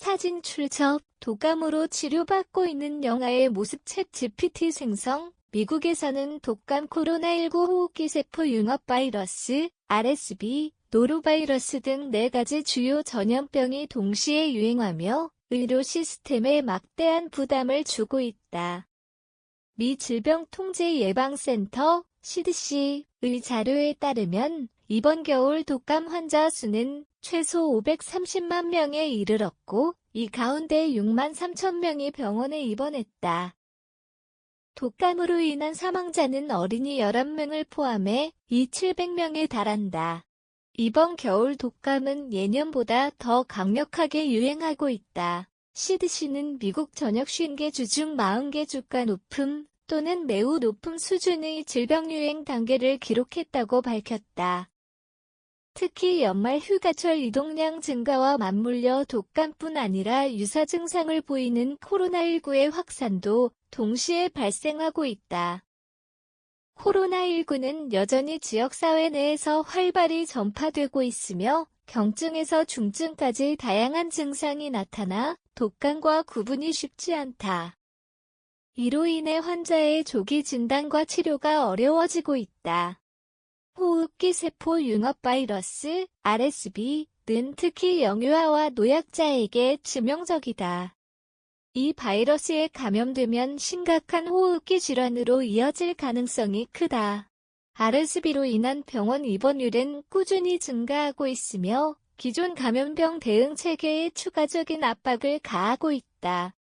사진 출처, 독감으로 치료받고 있는 영아의 모습 챗 GPT 생성, 미국에서는 독감 코로나19 호흡기 세포 융합 바이러스, RSV, 노로바이러스 등네 가지 주요 전염병이 동시에 유행하며 의료 시스템에 막대한 부담을 주고 있다. 미 질병통제예방센터 CDC의 자료에 따르면 이번 겨울 독감 환자 수는 최소 530만 명에 이르렀고 이 가운데 6만 3천 명이 병원에 입원했다. 독감으로 인한 사망자는 어린이 11명을 포함해 2,700명에 달한다. 이번 겨울 독감은 예년보다 더 강력하게 유행하고 있다. CDC는 미국 전역 50개 주 중 40개 주가 높음 또는 매우 높은 수준의 질병 유행 단계를 기록했다고 밝혔다. 특히 연말 휴가철 이동량 증가와 맞물려 독감뿐 아니라 유사 증상을 보이는 코로나19의 확산도 동시에 발생하고 있다. 코로나19는 여전히 지역사회 내에서 활발히 전파되고 있으며 경증에서 중증까지 다양한 증상이 나타나 독감과 구분이 쉽지 않다. 이로 인해 환자의 조기 진단과 치료가 어려워지고 있다. 호흡기 세포 융합 바이러스, RSV는 특히 영유아와 노약자에게 치명적이다. 이 바이러스에 감염되면 심각한 호흡기 질환으로 이어질 가능성이 크다. RSV로 인한 병원 입원율은 꾸준히 증가하고 있으며 기존 감염병 대응 체계에 추가적인 압박을 가하고 있다.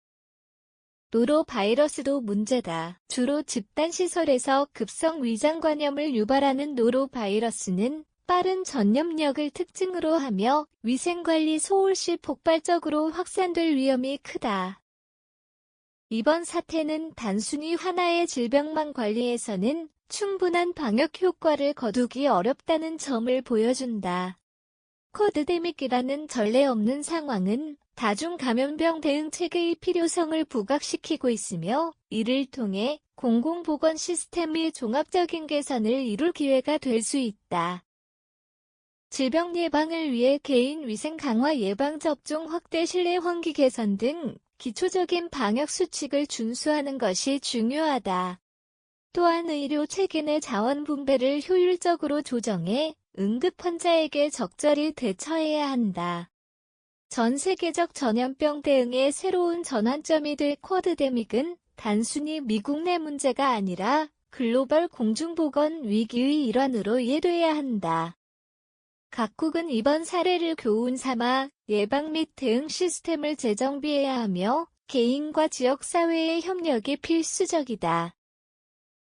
노로 바이러스도 문제다. 주로 집단시설에서 급성 위장관염을 유발하는 노로 바이러스는 빠른 전염력을 특징으로 하며 위생관리 소홀 시 폭발적으로 확산될 위험이 크다. 이번 사태는 단순히 하나의 질병만 관리해서는 충분한 방역 효과를 거두기 어렵다는 점을 보여준다. 코드데믹이라는 전례 없는 상황은 다중 감염병 대응 체계의 필요성을 부각시키고 있으며 이를 통해 공공보건 시스템의 종합적인 개선을 이룰 기회가 될 수 있다. 질병 예방을 위해 개인 위생 강화 예방 접종 확대 실내 환기 개선 등 기초적인 방역 수칙을 준수하는 것이 중요하다. 또한 의료 체계 내 자원 분배를 효율적으로 조정해 응급 환자에게 적절히 대처해야 한다. 전 세계적 전염병 대응의 새로운 전환점이 될 쿼드데믹은 단순히 미국 내 문제가 아니라 글로벌 공중보건 위기의 일환으로 이해돼야 한다. 각국은 이번 사례를 교훈 삼아 예방 및 대응 시스템을 재정비해야 하며 개인과 지역사회의 협력이 필수적이다.